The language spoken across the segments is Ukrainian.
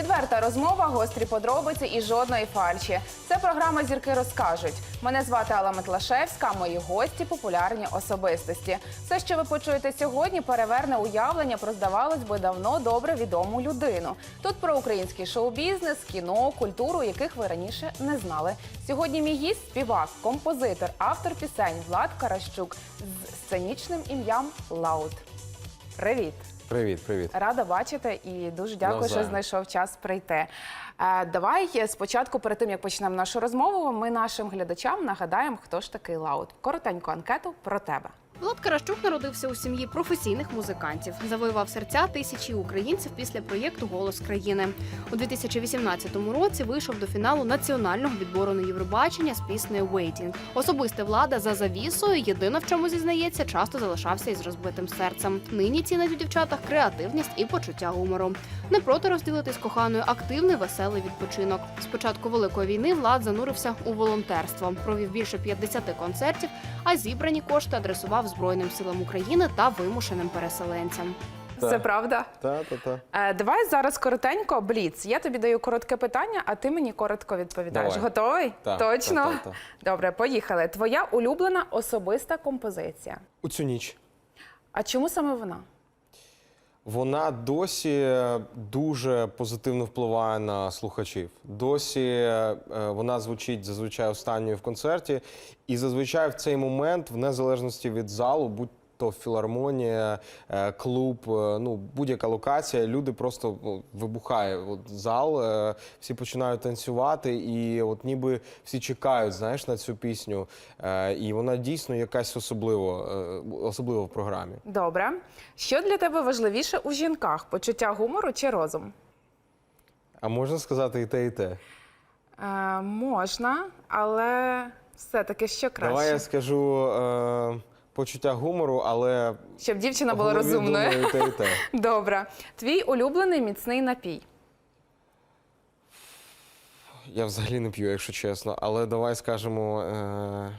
Відверта розмова, гострі подробиці і жодної фальші. Це програма Зірки розкажуть. Мене звати Алла Метлашевська. Мої гості популярні особистості. Все, що ви почуєте сьогодні, переверне уявлення про здавалось би давно добре відому людину. Тут про український шоу-бізнес, кіно, культуру, яких ви раніше не знали. Сьогодні мій гість співак, композитор, автор пісень Влад Каращук з сценічним ім'ям Лаут. Привіт! Привіт, привіт. Рада бачити і дуже дякую, що знайшов час прийти. Е, Давай спочатку, перед тим як почнемо нашу розмову, ми нашим глядачам нагадаємо, хто ж такий Лаут. Коротеньку анкету про тебе. Влад Каращук народився у сім'ї професійних музикантів. Завоював серця тисячі українців після проєкту Голос країни. У 2018 році вийшов до фіналу національного відбору на Євробачення з піснею «Waiting». Особисте влада за завісою. Єдине, в чому зізнається, часто залишався із розбитим серцем. Нині цінить у дівчатах креативність і почуття гумору. Не проти розділити з коханою активний веселий відпочинок. З початку великої війни влад занурився у волонтерство. Провів більше 50 концертів, а зібрані кошти адресував Збройним силам України та вимушеним переселенцям. Це правда? Та, та, та. Е, Давай зараз коротенько бліц. Я тобі даю коротке питання, а ти мені коротко відповідаєш. Давай. Готовий? Та, Точно? та, та, та. Добре, поїхали. Твоя улюблена особиста композиція. У цю ніч. А чому саме вона? Вона досі дуже позитивно впливає на слухачів. Досі е, вона звучить зазвичай останньою в концерті, і зазвичай в цей момент, в незалежності від залу, будь то філармонія, е, клуб, е, ну будь-яка локація, люди просто ну, вибухає. От зал, е, всі починають танцювати, і от ніби всі чекають, знаєш, на цю пісню. І вона дійсно якась особлива, особлива в програмі. Добре. Що для тебе важливіше у жінках? Почуття гумору чи розум? А можна сказати і те, і те. Е, можна, але все-таки що краще? Давай я скажу е, почуття гумору, але Щоб дівчина була голові розумною. думаю те, і те. Добре. Твій улюблений міцний напій. Я взагалі не п'ю, якщо чесно. Але давай скажемо. Е,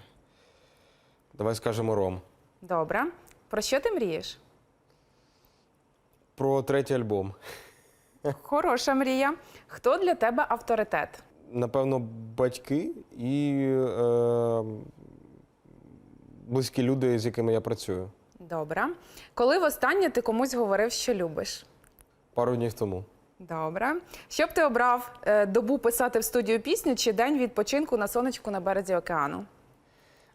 давай скажемо ром. Добре. Про що ти мрієш? Про третій альбом. Хороша мрія. Хто для тебе авторитет? Напевно, батьки і е, близькі люди, з якими я працюю. Добре. Коли востаннє ти комусь говорив, що любиш? Пару днів тому. Добре. Що б ти обрав е, добу писати в студію пісню чи день відпочинку на сонечку на березі океану?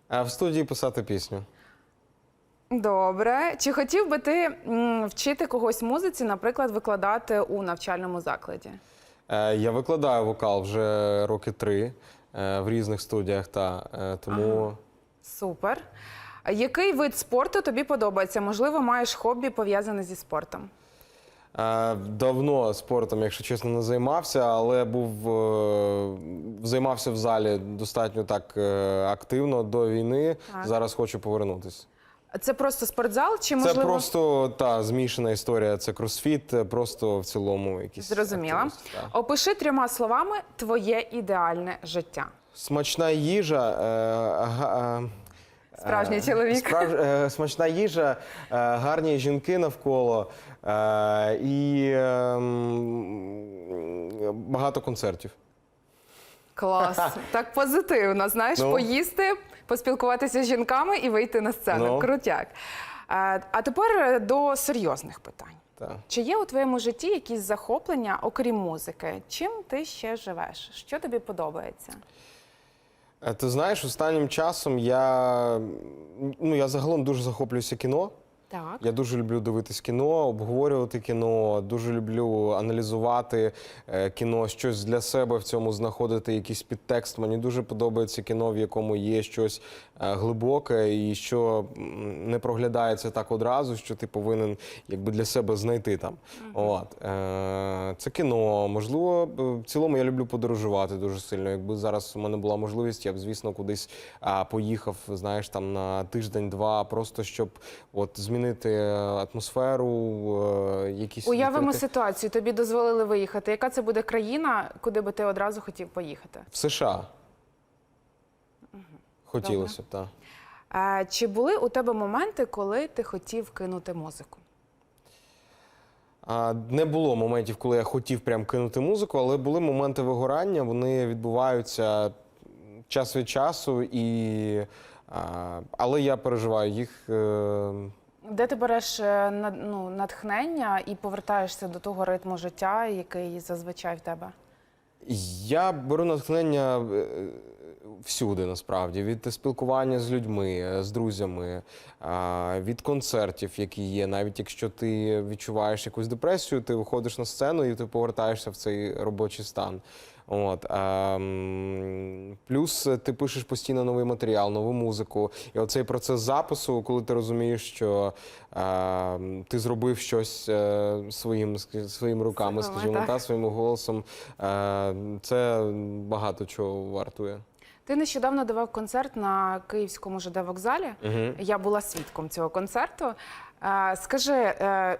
А в студії писати пісню. Добре. Чи хотів би ти м, вчити когось музиці, наприклад, викладати у навчальному закладі? Е, я викладаю вокал вже роки три е, в різних студіях, та е, тому. Супер. Який вид спорту тобі подобається? Можливо, маєш хобі пов'язане зі спортом? Е, Давно спортом, якщо чесно, не займався, але був е, займався в залі достатньо так е, активно до війни. Так. Зараз хочу повернутися. Це просто спортзал чи можливо? Це просто та змішана історія. Це кросфіт, просто в цілому якісь Зрозуміла. активності, та. Опиши трьома словами твоє ідеальне життя. Смачна їжа. Е, е, Справжній е, чоловік. Справж... смачна їжа, гарні жінки навколо і е, багато концертів. Клас, так позитивно. Знаєш, Ну. поїсти, поспілкуватися з жінками і вийти на сцену. Ну. Крутяк. А тепер до серйозних питань. Та. Чи є у твоєму житті якісь захоплення, окрім музики? Чим ти ще живеш? Що тобі подобається? Е, Ти знаєш, останнім часом я, ну, я загалом дуже захоплююся кіно. Так. Я дуже люблю дивитись кіно, обговорювати кіно, дуже люблю аналізувати е, кіно, щось для себе в цьому знаходити, якийсь підтекст. Мені дуже подобається кіно, в якому є щось е, глибоке і що м, не проглядається так одразу, що ти повинен якби для себе знайти там. От е, це кіно. Можливо, е, в цілому я люблю подорожувати дуже сильно. Якби зараз у мене була можливість, я б звісно кудись а, поїхав, знаєш, там на тиждень-два, просто щоб от змінити е, атмосферу, е, якісь Уявимо відкрити- ситуацію, тобі дозволили виїхати. Яка це буде країна, куди би ти одразу хотів поїхати? в США. Хотілося б, так. Е, Чи були у тебе моменти, коли ти хотів кинути музику? Не було моментів, коли я хотів прям кинути музику, але були моменти вигорання. Вони відбуваються час від часу, і, але я переживаю їх. Де ти береш е, ну, натхнення і повертаєшся до того ритму життя, який зазвичай в тебе? Я беру натхнення е, всюди, насправді, від спілкування з людьми, е, з друзями, від концертів, які є. Навіть якщо ти відчуваєш якусь депресію, ти виходиш на сцену і ти повертаєшся в цей робочий стан. От, а, плюс ти пишеш постійно новий матеріал, нову музику. І оцей процес запису, коли ти розумієш, що а, ти зробив щось е, своїм, своїми руками, Силами, скажімо так. так, своїм голосом, е, це багато чого вартує. Ти нещодавно давав концерт на київському ЖД вокзалі. Угу. Я була свідком цього концерту. Е, Скажи, е,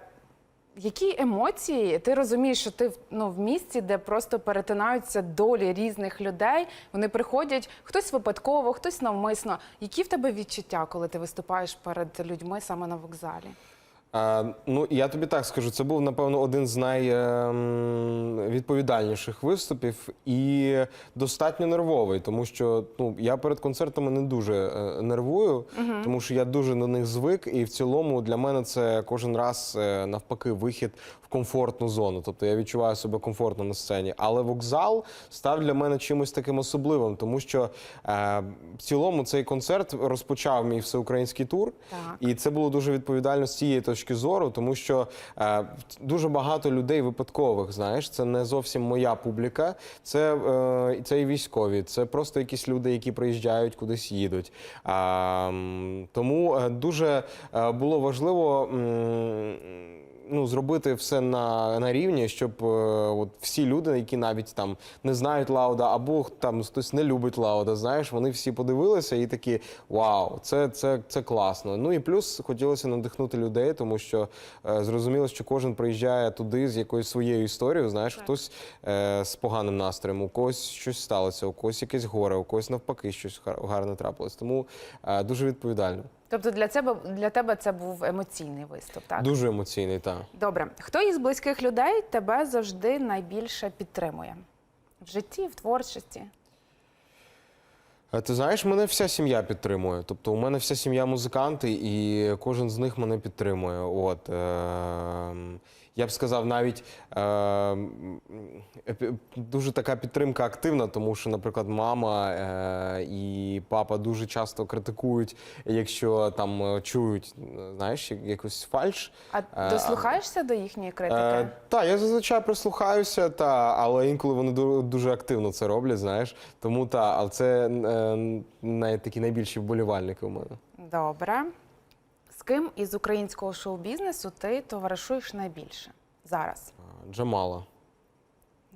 які емоції ти розумієш, що ти ну, в місці, де просто перетинаються долі різних людей? Вони приходять хтось випадково, хтось навмисно. Які в тебе відчуття, коли ти виступаєш перед людьми саме на вокзалі? А, ну, я тобі так скажу, це був, напевно, один з найвідповідальніших виступів і достатньо нервовий, тому що ну, я перед концертами не дуже е, нервую, тому що я дуже на них звик, і в цілому для мене це кожен раз е, навпаки вихід в комфортну зону. Тобто я відчуваю себе комфортно на сцені. Але вокзал став для мене чимось таким особливим, тому що е, в цілому цей концерт розпочав мій всеукраїнський тур. Так. І це було дуже відповідально з цієї точки зору, тому що е, дуже багато людей випадкових, знаєш, це не зовсім моя публіка, це, е, це і військові, це просто якісь люди, які приїжджають, кудись їдуть. М, тому е, дуже е, було важливо. Ну, зробити все на, на рівні, щоб е, от всі люди, які навіть там не знають Лауда, або там хтось не любить Лауда, знаєш, вони всі подивилися і такі вау, це, це, це класно. Ну і плюс хотілося надихнути людей, тому що е, зрозуміло, що кожен приїжджає туди з якоюсь своєю історією. Знаєш, хтось е, з поганим настроєм, у когось щось сталося, у когось якесь горе, у когось навпаки щось гар- гарне трапилось. Тому е, дуже відповідально, Тобто для тебе, для тебе це був емоційний виступ, так? дуже емоційний. Так. Добре. Хто із близьких людей тебе завжди найбільше підтримує? В житті, в творчості? Е, Ти знаєш, мене вся сім'я підтримує. Тобто, у мене вся сім'я музиканти, і кожен з них мене підтримує. От е, я б сказав, навіть е, дуже така підтримка активна, тому що, наприклад, мама е, і папа дуже часто критикують, якщо там е, чують, е, знаєш, якусь фальш. А Е, дослухаєшся до їхньої критики? Е, та, я зазвичай прислухаюся, та, але інколи вони дуже активно це роблять, знаєш. Тому та, але це е, най, такі найбільші вболівальники у мене. Добре. Ким із українського шоу-бізнесу ти товаришуєш найбільше зараз? Джамала.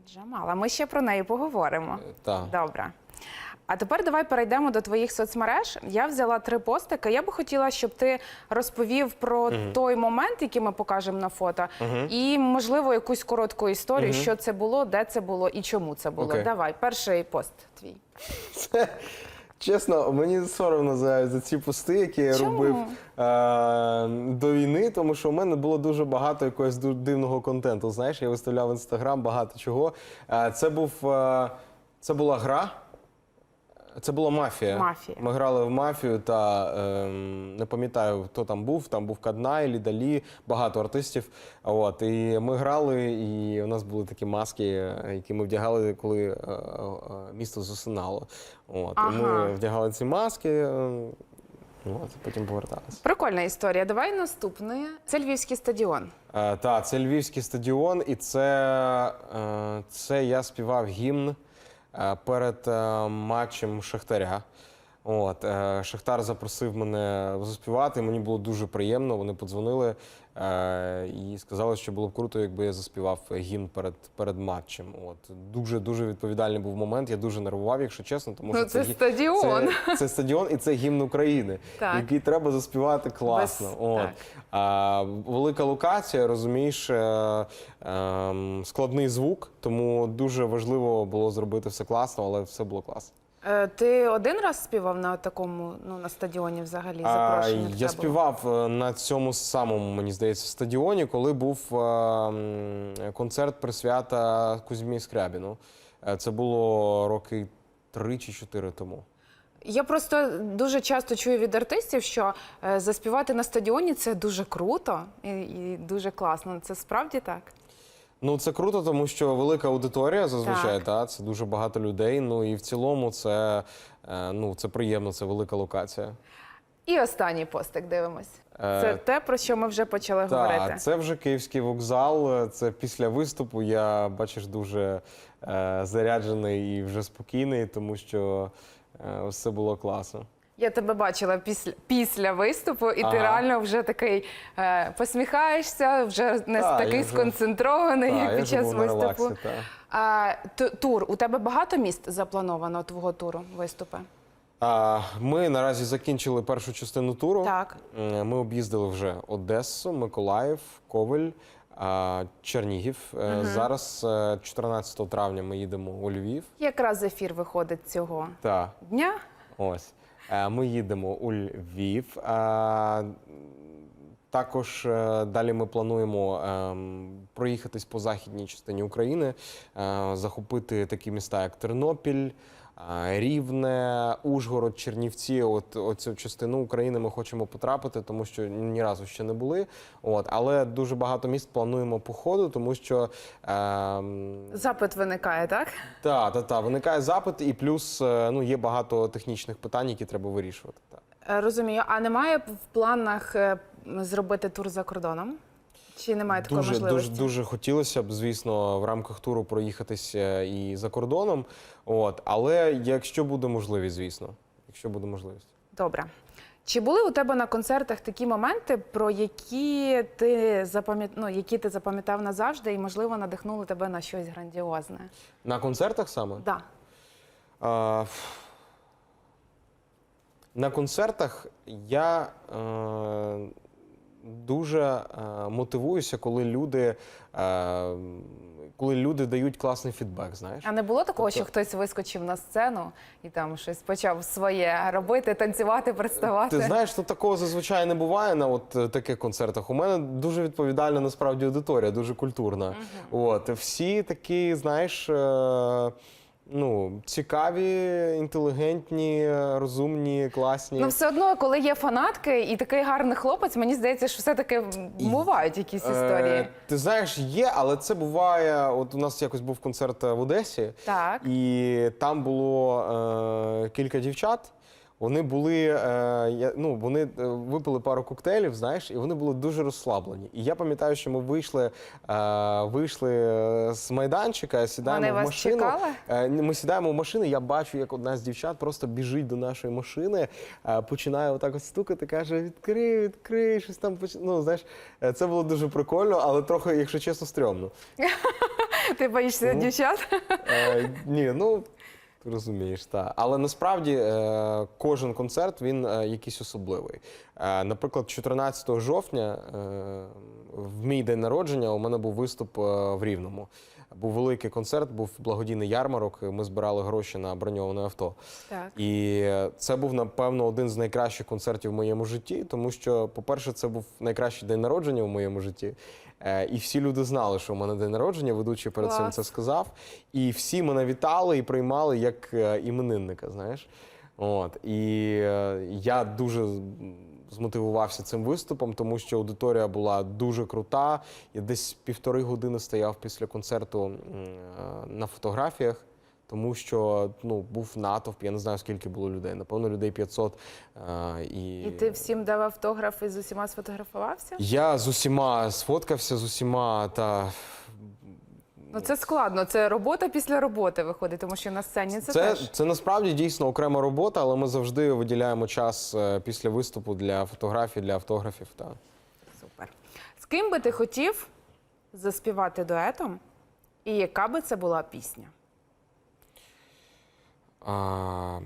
Джамала, ми ще про неї поговоримо. Е, Та. Добре. А тепер давай перейдемо до твоїх соцмереж. Я взяла три постики. Я би хотіла, щоб ти розповів про той момент, який ми покажемо на фото, і, можливо, якусь коротку історію, що це було, де це було і чому це було. Окей. Давай, перший пост твій. Це, чесно, мені соромно за, за ці пости, які я Чому? робив е, до війни, тому що у мене було дуже багато якогось дивного контенту. Знаєш, я виставляв в інстаграм багато чого. Е, це був е, це була гра. Це була мафія. Мафія. Ми грали в мафію та ем, не пам'ятаю, хто там був. Там був Каднай, Лідалі, багато артистів. От і ми грали, і у нас були такі маски, е, які ми вдягали, коли е, е, місто засинало. От і ми вдягали ці маски. е, От, потім поверталися. Прикольна історія. Давай наступне. Це Львівський стадіон. Е, так, це Львівський стадіон, і це, е, це я співав гімн е, перед е, матчем Шахтаря. От, е, Шахтар запросив мене заспівати. Мені було дуже приємно. Вони подзвонили е, і сказали, що було б круто, якби я заспівав гімн перед, перед матчем. От дуже дуже відповідальний був момент. Я дуже нервував, якщо чесно, тому Ну, що це гі- стадіон. Це, це стадіон і це гімн України, Так. який треба заспівати класно. Без- От. так. А, велика локація, розумієш, е, ем, складний звук, тому дуже важливо було зробити все класно, але все було класно. Е, Ти один раз співав на такому, ну на стадіоні взагалі запрошення? я співав е, на цьому самому, мені здається, стадіоні, коли був е, концерт присвята Кузьмі Скрябіну. Е, Це було роки три чи чотири тому. Я просто дуже часто чую від артистів, що заспівати на стадіоні це дуже круто і, і дуже класно. Це справді так. Ну, це круто, тому що велика аудиторія зазвичай, Так. та, це дуже багато людей. Ну і в цілому це, е, ну, це приємно, це велика локація. І останній постик дивимось. Е, Це те, про що ми вже почали говорити. Так, це вже київський вокзал. Це після виступу. Я бачиш дуже е, заряджений і вже спокійний, тому що е, все було класно. Я тебе бачила після, після виступу, і ти реально вже такий е, посміхаєшся, вже не Та, такий вже- сконцентрований, Так, як під час виступу. релаксі. А, тур. У тебе багато міст заплановано твого туру виступи? А, Ми наразі закінчили першу частину туру. Так. Е, Ми об'їздили вже Одесу, Миколаїв, Ковель, Чернігів. Е, Зараз, е, 14 травня, ми їдемо у Львів. Якраз ефір виходить цього Так, дня. ось. Е, Ми їдемо у Львів. Також е, далі ми плануємо ем, проїхатись по західній частині України, е, захопити такі міста, як Тернопіль, е, Рівне, Ужгород, Чернівці. От оцю частину України ми хочемо потрапити, тому що ні разу ще не були. От, але дуже багато міст плануємо по ходу, тому що ем, Запит виникає, так? та, та, та, виникає запит, і плюс е, ну, є багато технічних питань, які треба вирішувати. Та. Е, Розумію. А немає в планах е, зробити тур за кордоном? Чи немає такої Дуже, дуже, можливості? дуже хотілося б, звісно, в рамках туру проїхатися і за кордоном. От, але якщо буде можливість, звісно, якщо буде можливість. Добре. Чи були у тебе на концертах такі моменти, про які ти запам'ят... ну, які ти запам'ятав назавжди і, можливо, надихнули тебе на щось грандіозне? На концертах саме? Да. А, на концертах я е, дуже е, мотивуюся, коли люди, е, коли люди дають класний фідбек, знаєш. А не було такого, Тобто- що хтось вискочив на сцену і там щось почав своє робити, танцювати, представати? Ти знаєш, що такого зазвичай не буває на от е, таких концертах. У мене дуже відповідальна насправді аудиторія, дуже культурна. От всі такі, знаєш. е, Ну, цікаві, інтелігентні, е, розумні, класні. Ну, все одно, коли є фанатки і такий гарний хлопець, мені здається, що все-таки бувають якісь історії. Е, ти знаєш, є, але це буває. От у нас якось був концерт е, в Одесі, Так. і там було е, кілька дівчат. Вони були, е, ну, вони е, випили пару коктейлів, знаєш, і вони були дуже розслаблені. І я пам'ятаю, що ми вийшли, е, вийшли е, з майданчика, сідаємо Вони в вас машину. чекали? Е, Ми сідаємо в машину, я бачу, як одна з дівчат просто біжить до нашої машини, е, починає отак от стукати, каже: відкрий, відкрий, щось там поч... Ну, знаєш, це було дуже прикольно, але трохи, якщо чесно, стрьомно. Ти боїшся дівчат? Ні, ну розумієш, так. Але насправді е, кожен концерт він е, якийсь особливий. Е, наприклад, 14 жовтня, в мій день народження, у мене був виступ в Рівному. Був великий концерт, був благодійний ярмарок. Ми збирали гроші на броньоване авто. Так. І це був, напевно, один з найкращих концертів в моєму житті, тому що, по-перше, це був найкращий день народження в моєму житті. Е, І всі люди знали, що у мене день народження, ведучий перед цим це сказав. І всі мене вітали і приймали як е, іменинника, знаєш. От. І е, я дуже змотивувався цим виступом, тому що аудиторія була дуже крута. Я десь півтори години стояв після концерту е, на фотографіях. Тому що ну був натовп, я не знаю скільки було людей. Напевно, людей 500. е, і... І ти всім дав автограф і з усіма сфотографувався? я з усіма сфоткався з усіма та Ну це складно. Це робота після роботи виходить, тому що на сцені це, це, теж. це насправді дійсно окрема робота, але ми завжди виділяємо час е, після виступу для фотографій, для автографів. Та. Супер. З ким би ти хотів заспівати дуетом? І яка би це була пісня? А,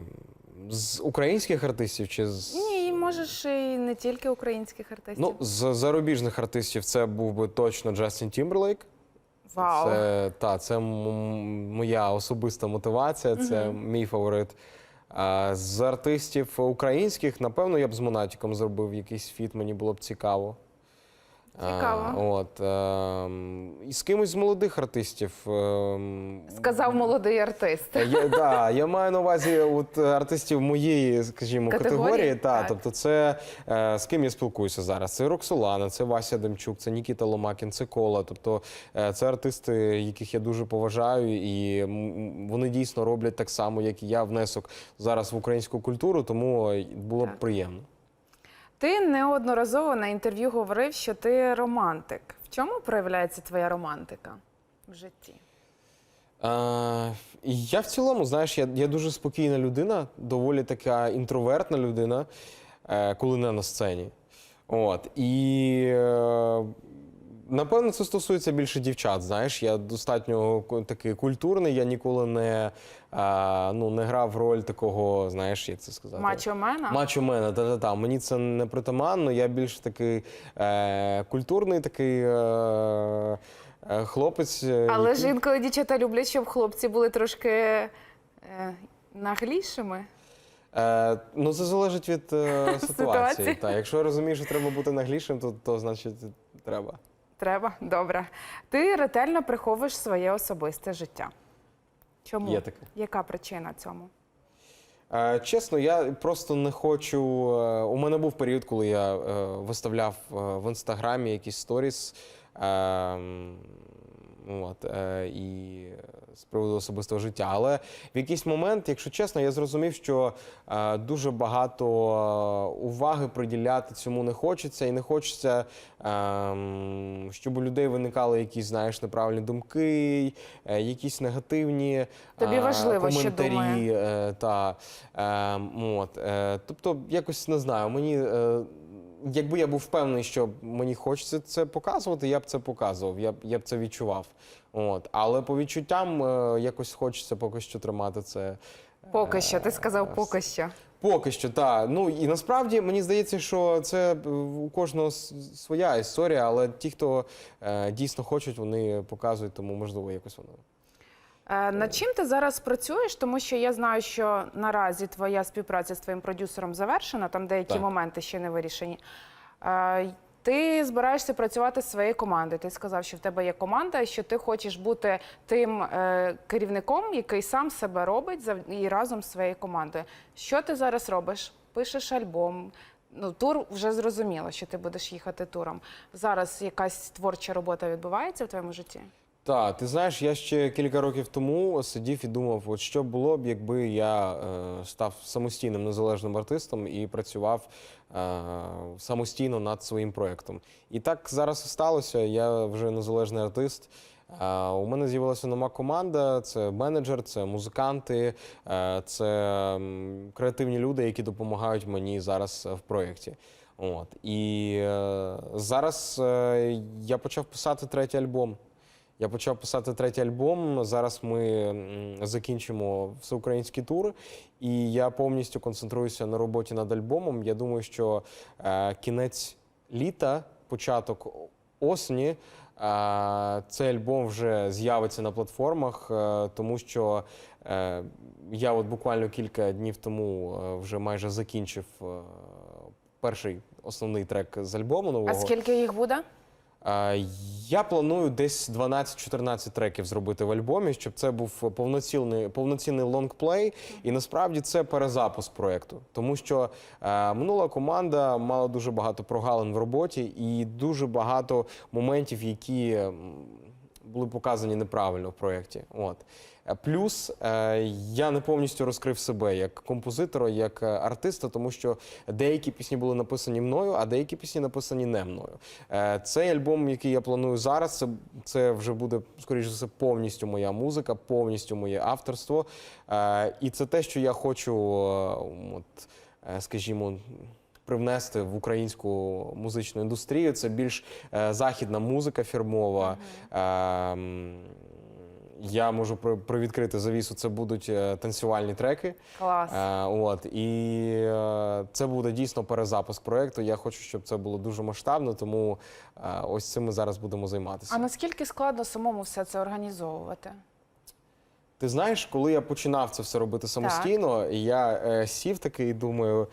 з українських артистів чи з. Ні, можеш і не тільки українських артистів. Ну, з зарубіжних артистів це був би точно Джастін Тімберлейк. Вау. Це, та, це моя особиста мотивація, це мій фаворит. З артистів українських, напевно, я б з Монатіком зробив якийсь фіт, мені було б цікаво. Цікаво. А, от, ем, і з кимось з молодих артистів. ем, Сказав молодий артист. Е, Я, да, я маю на увазі от, е, артистів моєї, скажімо, Категорії? категорії. Та, Так. тобто, це е, з ким я спілкуюся зараз. Це Роксолана, це Вася Демчук, це Нікіта Ломакін, це Кола. Тобто, е, це артисти, яких я дуже поважаю, і вони дійсно роблять так само, як і я, внесок зараз в українську культуру, тому е, було б Так. приємно. Ти неодноразово на інтерв'ю говорив, що ти романтик. В чому проявляється твоя романтика в житті? Е, я в цілому, знаєш, я, я дуже спокійна людина, доволі така інтровертна людина, е, коли не на сцені. От. І е, напевно це стосується більше дівчат. Знаєш, я достатньо такий культурний, я ніколи не, ну, не грав роль такого, знаєш, як це сказати? Мачо мена? Мачо мене, та-та-та. Мені це не притаманно. Я більш такий е, культурний, такий е, е, хлопець. е, Але який- ж інколи дівчата люблять, щоб хлопці були трошки е, наглішими. Е, ну, це залежить від е, ситуації. Ситуації. Та, якщо я розумію, що треба бути наглішим, то, то значить треба. Треба? Добре. Ти ретельно приховуєш своє особисте життя. Чому? Є таке. Яка причина цьому? Е, чесно, я просто не хочу. е, у мене був період, коли я е, виставляв в інстаграмі якісь сторіс. Е, От, і з приводу особистого життя. Але в якийсь момент, якщо чесно, я зрозумів, що е, дуже багато е, уваги приділяти цьому не хочеться, і не хочеться, е, щоб у людей виникали якісь, знаєш, неправильні думки, е, якісь негативні Тобі е, важливо, що коментарі. думає. е, та, е, от, е, тобто, якось не знаю, мені. Е, Якби я був впевнений, що мені хочеться це показувати, я б це показував, я б, я б це відчував. От. Але по відчуттям е, якось хочеться поки що тримати це. е, Поки що, ти сказав поки що. Поки що, так. Ну і насправді мені здається, що це е, у кожного своя історія, але ті, хто е, дійсно хочуть, вони показують, тому можливо якось воно. Е, Над чим ти зараз працюєш? Тому що я знаю, що наразі твоя співпраця з твоїм продюсером завершена, там деякі Так. моменти ще не вирішені. Е, Ти збираєшся працювати з своєю командою. Ти сказав, що в тебе є команда, і що ти хочеш бути тим е, керівником, який сам себе робить і разом з своєю командою. Що ти зараз робиш? Пишеш альбом. Ну, тур вже зрозуміло, що ти будеш їхати туром. Зараз якась творча робота відбувається в твоєму житті? Так, ти знаєш, я ще кілька років тому сидів і думав, от що було б, якби я е, став самостійним незалежним артистом і працював е, самостійно над своїм проєктом. І так зараз і сталося. Я вже незалежний артист. Е, у мене з'явилася нова команда: це менеджер, це музиканти, е, це креативні люди, які допомагають мені зараз в проєкті. От і е, зараз е, я почав писати третій альбом. Я почав писати третій альбом. Зараз ми закінчимо всеукраїнський тур, і я повністю концентруюся на роботі над альбомом. Я думаю, що е, кінець літа, початок осені. е, Цей альбом вже з'явиться на платформах, е, тому що я от буквально кілька днів тому вже майже закінчив перший основний трек з альбому нового. А скільки їх буде? Я планую десь 12-14 треків зробити в альбомі, щоб це був повноцінний, повноцінний лонгплей. І насправді це перезапуск проєкту. Тому що е, минула команда мала дуже багато прогалин в роботі і дуже багато моментів, які були показані неправильно в проєкті. От. Плюс е, я не повністю розкрив себе як композитора, як е, артиста, тому що деякі пісні були написані мною, а деякі пісні написані не мною. Е, Цей альбом, який я планую зараз, це, це вже буде, скоріш за все, повністю моя музика, повністю моє авторство. І це те, що я хочу, от, скажімо, привнести в українську музичну індустрію. Це більш е, західна музика фірмова. Е, я можу привідкрити завісу. Це будуть е, танцювальні треки. Клас. Е, от і е, це буде дійсно перезапуск проекту. Я хочу, щоб це було дуже масштабно, тому е, ось цим ми зараз будемо займатися. А наскільки складно самому все це організовувати? Ти знаєш, коли я починав це все робити самостійно, я е, сів такий і думаю.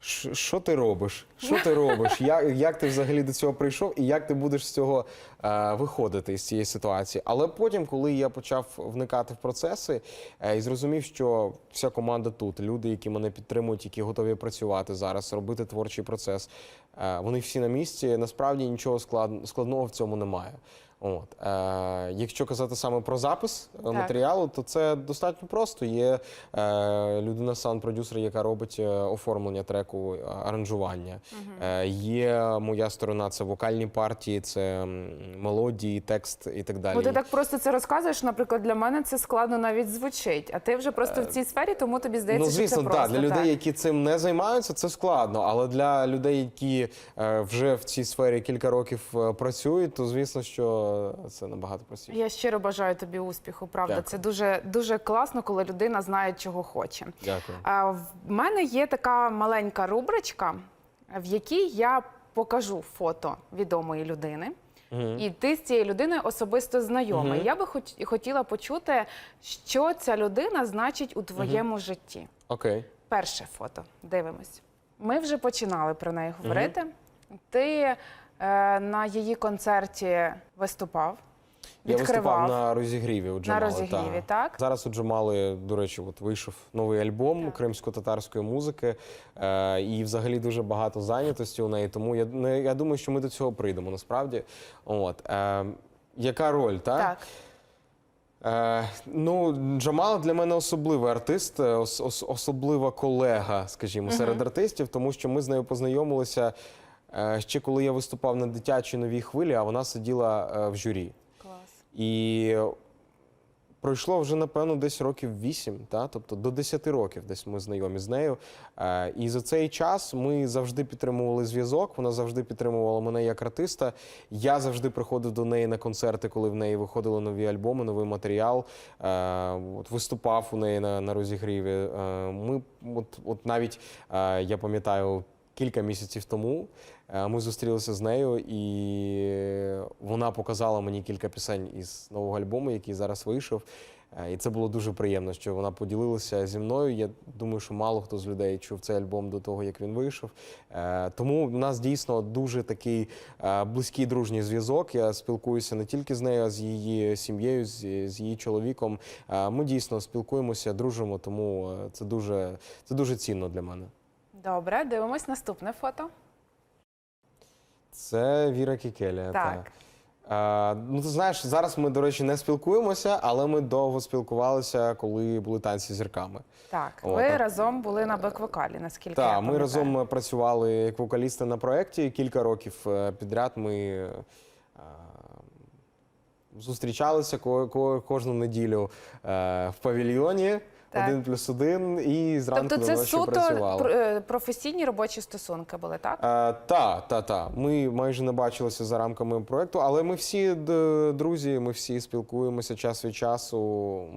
«Ш- Що ти робиш? Що ти робиш? Як, як ти взагалі до цього прийшов, і як ти будеш з цього е, виходити з цієї ситуації? Але потім, коли я почав вникати в процеси е, і зрозумів, що вся команда тут, люди, які мене підтримують, які готові працювати зараз, робити творчий процес, е, вони всі на місці. Насправді нічого склад, складного в цьому немає. От е, якщо казати саме про запис е, матеріалу, то це достатньо просто. Є е, людина саунд-продюсер, яка робить е, оформлення треку, е, аранжування. Е, є моя сторона, це вокальні партії, це мелодії, текст і так далі. Бо ти так просто це розказуєш. Наприклад, для мене це складно навіть звучить. А ти вже просто в цій сфері, тому тобі здається, ну, звісно, що це просто для людей, так. які цим не займаються, це складно. Але для людей, які вже в цій сфері кілька років працюють, то звісно, що це набагато простіше. Я щиро бажаю тобі успіху. Правда, Дякую. це дуже дуже класно, коли людина знає, чого хоче. Дякую. А в мене є така маленька рубричка, в якій я покажу фото відомої людини. І ти з цією людиною особисто знайомий. Я би хоч- хотіла почути, що ця людина значить у твоєму житті. Окей. Перше фото. Дивимось. Ми вже починали про неї говорити. Ти е, на її концерті виступав, Я відкривав. виступав на розігріві у Джамали. розігріві, та. так? Зараз у Джамали, до речі, от вийшов новий альбом кримсько-татарської музики, е, і взагалі дуже багато зайнятості у неї. Тому я, не- я думаю, що ми до цього прийдемо насправді. От. Е, яка роль, так? Так. Е, ну, Джамал для мене особливий артист, е, ос- ос- особлива колега, скажімо, серед артистів, тому що ми з нею познайомилися е, ще коли я виступав на дитячій новій хвилі, а вона сиділа е, в журі. Клас. І пройшло вже, напевно, десь років 8, та? тобто до 10 років десь ми знайомі з нею. Е, І за цей час ми завжди підтримували зв'язок, вона завжди підтримувала мене як артиста. Я завжди приходив до неї на концерти, коли в неї виходили нові альбоми, новий матеріал. Е, От, виступав у неї на, на розігріві. Е, Ми, от, от навіть е, я пам'ятаю, кілька місяців тому е, ми зустрілися з нею, і вона показала мені кілька пісень із нового альбому, який зараз вийшов. Е, І це було дуже приємно, що вона поділилася зі мною. Я думаю, що мало хто з людей чув цей альбом до того, як він вийшов. Е, Тому в нас дійсно дуже такий близький дружній зв'язок. Я спілкуюся не тільки з нею, а з її сім'єю, з, її чоловіком. Ми дійсно спілкуємося, дружимо, тому це дуже, це дуже цінно для мене. Добре, дивимось наступне фото. Це Віра Кікеля. Так. та. Е, ну, ти знаєш, зараз ми, до речі, не спілкуємося, але ми довго спілкувалися, коли були танці з зірками. Так, О, ви так. разом були на бек-вокалі, наскільки я Так, ми разом працювали як вокалісти на проєкті. Кілька років е, підряд ми е, зустрічалися ко- ко- кожну неділю е, в павільйоні. Один плюс один, і зранку Тобто це суто працювали. е, професійні робочі стосунки були, так? Е, та, та, та. Ми майже не бачилися за рамками проєкту, але ми всі друзі, ми всі спілкуємося час від часу,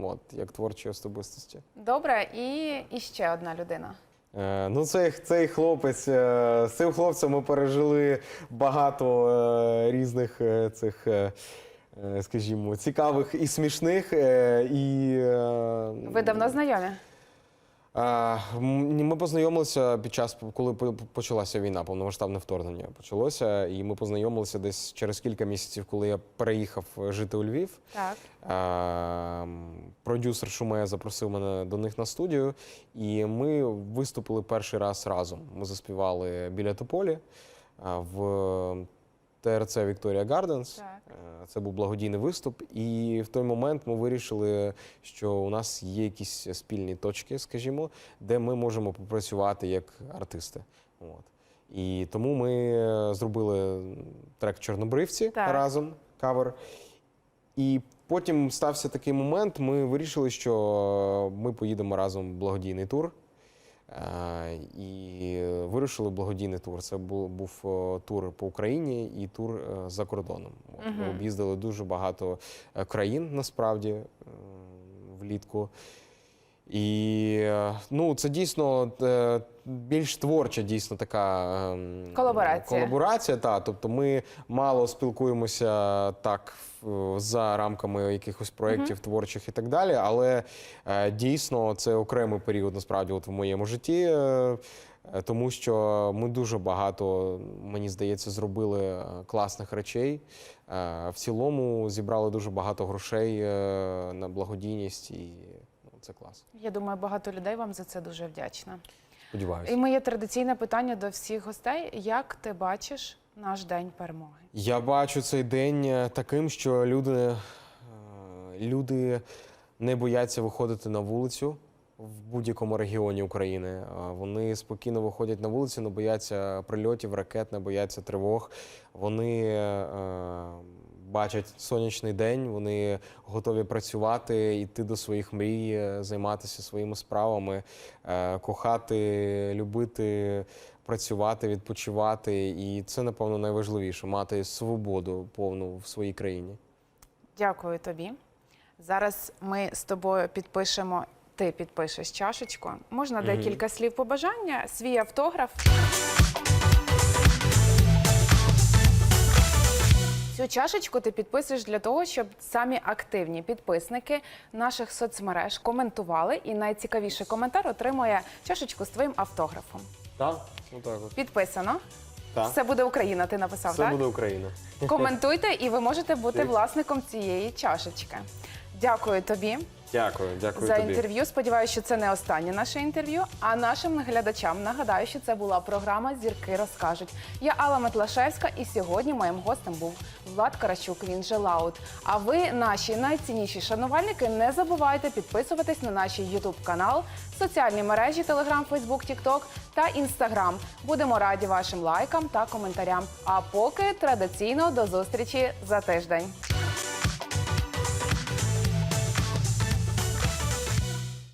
от, як творчі особистості. Добре, і, і ще одна людина. Е, ну, цей, цей хлопець, з цим хлопцем ми пережили багато різних цих. Е, Скажімо, цікавих і смішних, е, і е, Ви давно знайомі? Ми познайомилися під час, коли почалася війна, повномасштабне вторгнення почалося, і ми познайомилися десь через кілька місяців, коли я переїхав жити у Львів. Так. Продюсер Шумея запросив мене до них на студію, і ми виступили перший раз разом. Ми заспівали біля Тополі в ТРЦ Вікторія Гарденс. Е, Це був благодійний виступ, і в той момент ми вирішили, що у нас є якісь спільні точки, скажімо, де ми можемо попрацювати як артисти. От. І тому ми зробили трек Чорнобривці Так. разом, кавер. І потім стався такий момент, ми вирішили, що ми поїдемо разом в благодійний тур. Е, І вирушили в благодійний тур. Це був, був тур по Україні і тур е, за кордоном. От, Ми об'їздили дуже багато е, країн насправді влітку. І ну, це дійсно е, більш творча, дійсно така ем, Колаборація. колаборація. Та, тобто ми мало спілкуємося так за рамками якихось проєктів творчих і так далі. Але е, дійсно це окремий період насправді от в моєму житті. е, Тому що ми дуже багато, мені здається, зробили класних речей. В цілому зібрали дуже багато грошей на благодійність, і це клас. Я думаю, багато людей вам за це дуже вдячна. Сподіваюся. І моє традиційне питання до всіх гостей: як ти бачиш наш день перемоги? Я бачу цей день е, таким, що люди, е, люди не бояться виходити на вулицю в будь-якому регіоні України. Е, Вони спокійно виходять на вулицю, не бояться прильотів, ракет, не бояться тривог. Вони бачать сонячний день, вони готові працювати, йти до своїх мрій, е, займатися своїми справами, е, кохати, любити працювати, відпочивати. І це, напевно, найважливіше мати свободу повну в своїй країні. Дякую тобі. Зараз ми з тобою підпишемо. Ти підпишеш чашечку. Можна декілька слів побажання, свій автограф. Цю чашечку ти підписуєш для того, щоб самі активні підписники наших соцмереж коментували, і найцікавіший коментар отримує чашечку з твоїм автографом. Так, ну так от. Підписано. Так. Все буде Україна. Ти написав, Це так? буде Україна. Коментуйте, і ви можете бути власником цієї чашечки. Дякую тобі Дякую, дякую за тобі. інтерв'ю. Сподіваюся, що це не останнє наше інтерв'ю. А нашим глядачам нагадаю, що це була програма Зірки розкажуть. Я Алла Метлашевська, і сьогодні моїм гостем був Влад Карачук. Він же Лаут. А ви, наші найцінніші шанувальники, не забувайте підписуватись на наш Ютуб канал, соціальні мережі Телеграм, Фейсбук, Тікток та Інстаграм. Будемо раді вашим лайкам та коментарям. А поки традиційно до зустрічі за тиждень.